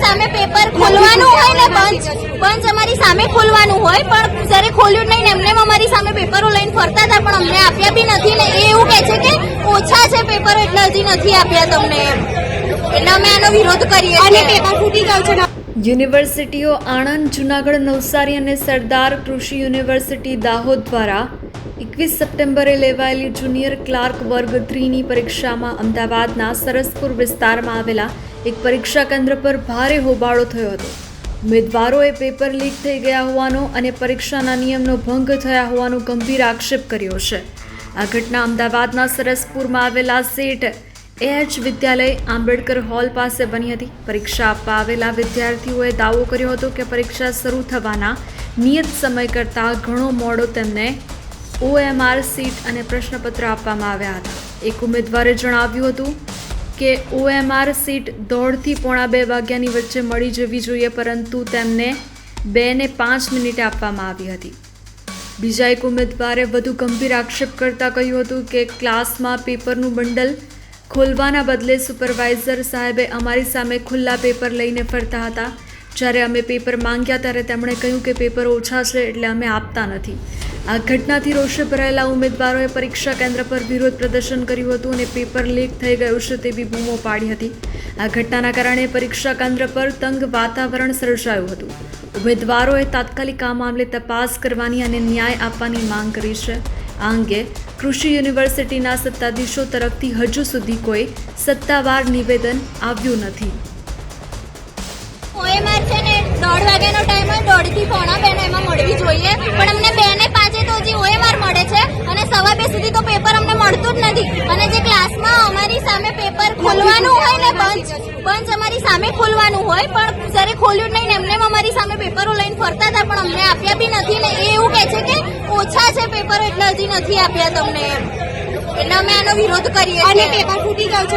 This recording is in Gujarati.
સામે પેપર ખોલવાનું હોય ને બંચ બંચ અમારી સામે ખોલવાનું હોય પણ જ્યારે ખોલ્યું નહીં ને એમને અમારી સામે પેપરો લઈને ફરતા હતા પણ અમને આપ્યા બી નથી ને એ એવું કહે છે કે ઓછા છે પેપરો એટલે હજી નથી આપ્યા તમને એમ. એટલે અમે આનો વિરોધ કરીએ અને પેપર ફૂટી ગયું છે યુનિવર્સિટીઓ આણંદ જુનાગઢ નવસારી અને સરદાર કૃષિ યુનિવર્સિટી દાહોદ દ્વારા એકવીસ સપ્ટેમ્બરે લેવાયેલી જુનિયર ક્લાર્ક વર્ગ થ્રીની પરીક્ષામાં અમદાવાદના સરસપુર વિસ્તારમાં આવેલા એક પરીક્ષા કેન્દ્ર પર ભારે હોબાળો થયો હતો. ઉમેદવારોએ પેપર લીક થઈ ગયા હોવાનો અને પરીક્ષાના નિયમનો ભંગ થયા હોવાનો ગંભીર આક્ષેપ કર્યો છે. આ ઘટના અમદાવાદના સરસપુરમાં આવેલા સેઠ એએચ વિદ્યાલય આંબેડકર હોલ પાસે બની હતી. પરીક્ષા આપવા આવેલા વિદ્યાર્થીઓએ દાવો કર્યો હતો કે પરીક્ષા શરૂ થવાના નિયત સમય કરતાં ઘણો મોડો તેમને ઓએમઆર સીટ અને પ્રશ્નપત્ર આપવામાં આવ્યા હતા. એક ઉમેદવારે જણાવ્યું હતું કે ઓએમઆર સીટ દોઢથી પોણા બે વાગ્યાની વચ્ચે મળી જવી જોઈએ, પરંતુ તેમને બે ને પાંચ મિનિટે આપવામાં આવી હતી. બીજા એક ઉમેદવારે વધુ ગંભીર આક્ષેપ કરતા કહ્યું હતું કે ક્લાસમાં પેપરનું બંડલ ખોલવાના બદલે સુપરવાઇઝર સાહેબે અમારી સામે ખુલ્લા પેપર લઈને ફરતા હતા. જ્યારે અમે પેપર માંગ્યા ત્યારે તેમણે કહ્યું કે પેપર ઓછા છે એટલે અમે આપતા નથી. આ ઘટનાથી રોષે ભરાયેલા ઉમેદવારોએ પરીક્ષા કેન્દ્ર પર વિરોધ પ્રદર્શન કર્યું હતું અને પેપર લીક થઈ ગયું છે તેવી બૂમો પાડી હતી. આ ઘટનાના કારણે પરીક્ષા કેન્દ્ર પર તંગ વાતાવરણ સર્જાયું હતું. ઉમેદવારોએ તાત્કાલિક આ મામલે તપાસ કરવાની અને ન્યાય આપવાની માંગ કરી છે. આ અંગે કૃષિ યુનિવર્સિટીના સત્તાધીશો તરફથી હજુ સુધી કોઈ સત્તાવાર નિવેદન આવ્યું નથી ઓએમઆર છે ને દોઢ વાગ્યાનો ટાઈમ હોય દોઢથી પોણા બે નો એમાં મળવી જોઈએ પણ અમને બે ને પાંચે તો હજી ઓએમઆર મળે છે અને સવા બે સુધી તો પેપર અમને મળતું જ નથી અને જે ક્લાસમાં અમારી સામે પેપર ખોલવાનું હોય ને બંચ બંચ અમારી સામે ખોલવાનું હોય પણ જ્યારે ખોલ્યું નહીં ને એમને અમારી સામે પેપરો લઈને ફરતા હતા પણ અમને આપ્યા બી નથી ને એ એવું કહે છે કે ઓછા છે પેપરો એટલે હજી નથી આપ્યા તમને એમ. એટલે અમે આનો વિરોધ કરીએ અને પેપર ફૂટી ગયું છે.